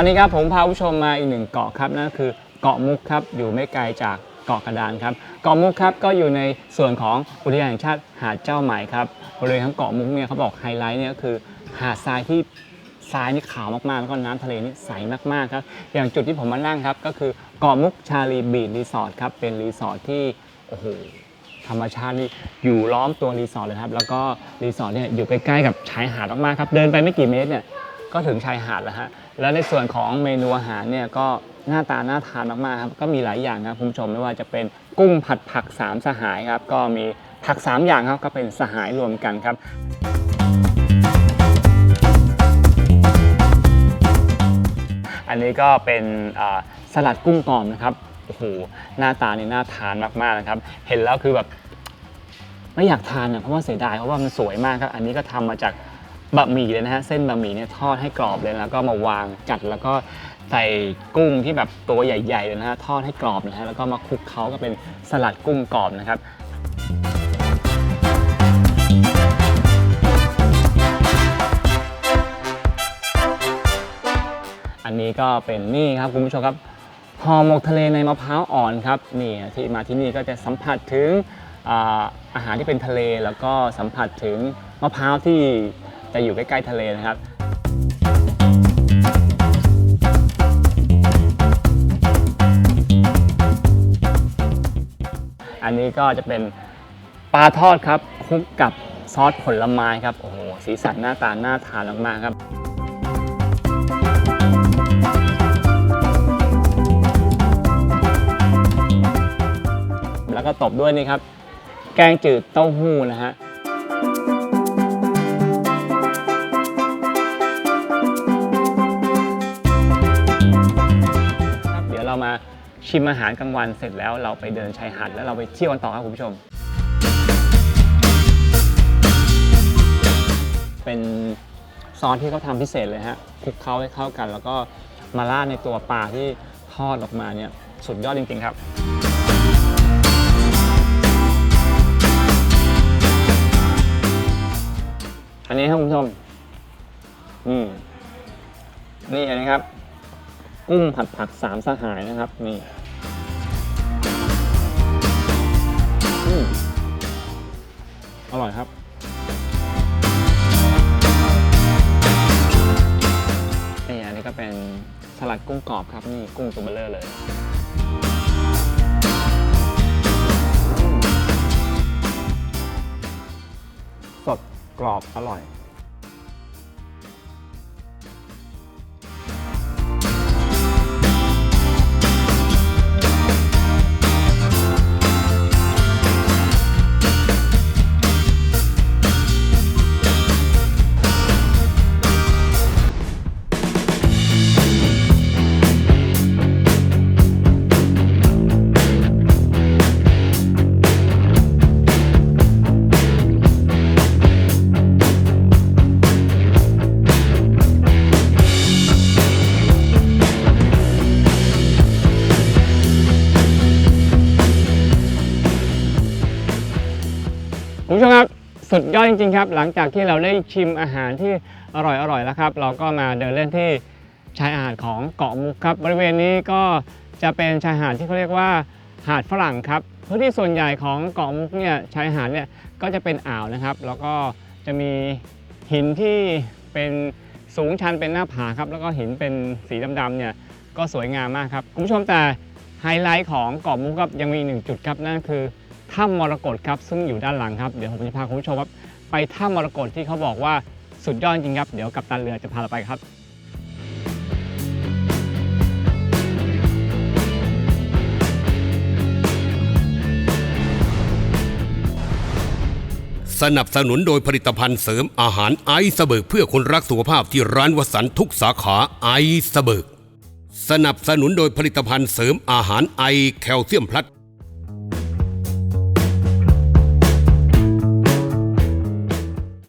อนนี้ครับผมพาผู้ชมมาอีกหนึ่งเกาะครับนั่นคือเกาะมุกครับอยู่ไม่ไกลจากเกาะกระดานครับเกาะมุกครับก็อยู่ในส่วนของอุทยานแห่งชาติหาดเจ้าไหมครับบริเวณทั้งเกาะมุกเนี่ยเขาบอกไฮไลท์เนี่ยก็คือหาดทรายที่ทรายนี่ขาวมากๆแล้วก็น้ำทะเลนี่ใสมากๆครับอย่างจุดที่ผมมานั่งครับก็คือเกาะมุกชาลีบีชรีสอร์ทครับเป็นรีสอร์ทที่โอ้โหธรรมชาตินี่อยู่ล้อมตัวรีสอร์ทเลยครับแล้วก็รีสอร์ทเนี่ยอยู่ใกล้ๆกับชายหาดมากๆครับเดินไปไม่กี่เมตรเนี่ยก็ถึงชายหาดแล้วฮะ แล้วในส่วนของเมนูอาหารเนี่ยก็หน้าตาน่าทานมากๆครับก็มีหลายอย่างครับคุณผู้ชมไม่ว่าจะเป็นกุ้งผัดผักสามสหายครับก็มีผักสามอย่างครับก็เป็นสหายรวมกันครับ อันนี้ก็เป็นสลัดกุ้งกรอบนะครับโอ้โหหน้าตานี่น่าทานมากๆนะครับ เห็นแล้วคือแบบไม่อยากทานอะเพราะว่าเสียดายเพราะว่ามันสวยมากครับ อันนี้ก็ทำมาจาก บะหมี่เลยนะฮะเส้นบะหมี่เนี่ยทอดให้กรอบเลยแล้วก็มาวางจัดแล้วก็ใส่กุ้งที่แบบตัวใหญ่ๆเลยนะฮะทอดให้กรอบนะฮะแล้วก็มาคลุกเคล้าก็เป็นสลัดกุ้งกรอบนะครับอันนี้ก็เป็นนี่ครับคุณผู้ชมครับห่อหมกทะเลในมะพร้าวอ่อนครับนี่ที่มาที่นี่ก็จะสัมผัสถึงอาอาหารที่เป็นทะเลแล้วก็สัมผัสถึงมะพร้าวที่ จะอยู่ใกล้ๆทะเลนะครับอันนี้ก็จะเป็นปลาทอดครับคลุกกับซอสผลไม้ครับโอ้โหสีสันหน้าตาน่าทานมากๆครับ แล้วก็ตบด้วยนี่ครับ แกงจืดเต้าหู้นะฮะ ชิมอาหารกลางวันเสร็จแล้วเราไปเดินชายหาดแล้วเราไปเที่ยวกันต่อครับคุณผู้ชม เป็นซอสที่เขาทำพิเศษเลยฮะคลุกเคล้าให้เข้ากัน แล้วก็มาราดในตัวปลาที่ทอดออกมาเนี่ยสุดยอดจริงๆครับอันนี้ครับคุณผู้ชม นี่ นี่นะครับ กุ้งผัดผักสามสหายนะครับ นี่ ร่อยครับนี่อันนี้ก็เป็นสลัดกุ้งกรอบครับนี่กุ้งตัวเบลเลอร์เลยอืมสดกรอบอร่อย คุณผู้ชมครับสุดยอดจริงๆครับ หลังจากที่เราได้ชิมอาหารที่อร่อยๆแล้วครับ เราก็มาเดินเล่นที่ชายหาดของเกาะมุกครับ บริเวณนี้ก็จะเป็นชายหาดที่เขาเรียกว่าหาดฝรั่งครับพื้นที่ส่วนใหญ่ของเกาะมุกเนี่ยชายหาดเนี่ยก็จะเป็นอ่าวนะครับ แล้วก็จะมีหินที่เป็นสูงชันเป็นหน้าผาครับแล้วก็หินเป็นสีดำๆเนี่ยก็สวยงามมากครับคุณผู้ชมแต่ไฮไลท์ของเกาะมุกครับยังมีอีกหนึ่งจุดครับนั่นคือ ถ้ำมรกตครับซึ่งอยู่ด้านหลังครับเดี๋ยวผมจะพาคุณผู้ชมครับไปถ้ำมรกตที่เขาบอกว่าสุดยอดจริงครับเดี๋ยวกัปตันเรือจะพาเราไปครับสนับสนุนโดยผลิตภัณฑ์เสริมอาหารไอซ์เบิร์กเพื่อคนรักสุขภาพที่ร้านวสันทุกสาขาไอซ์เบิร์กสนับสนุนโดยผลิตภัณฑ์เสริมอาหารไอแคลเซียมพลัส